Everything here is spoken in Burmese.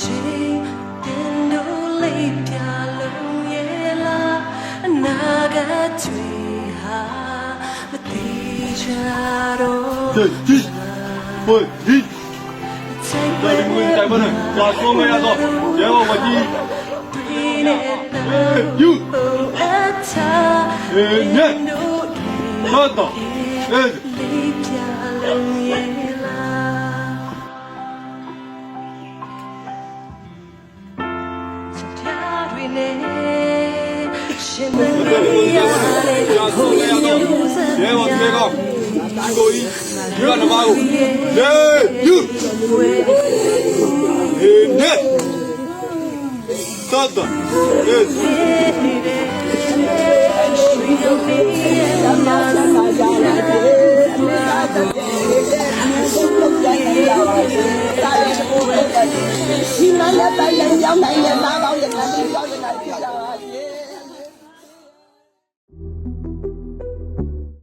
ချင်းတင်တို့လေးပြလုံးရဲ့လားအနာဂတ်တွေဟာမတိချတော့ဟေးဟေးဟေးဟေးဒါကဝင်တိုင်းမနဲ့ကြာဆုံးမရတော့ရဲဘော်မကြီးယူအဲနဲ့တော့တော့အဲ တွေနဲ့ရှင်မင်းရရတယ်ကိုရရတော့ရဲတော်ဒီကောင်းကိုကြီးဒီကနမကိုလေယူအေးနဲ့သတ်တယ် ရှင်မလည်းတိုင်လည်းရောက်နိုင်ရဲ့သားကောင်းရဲ့နာမည်ကြောင့်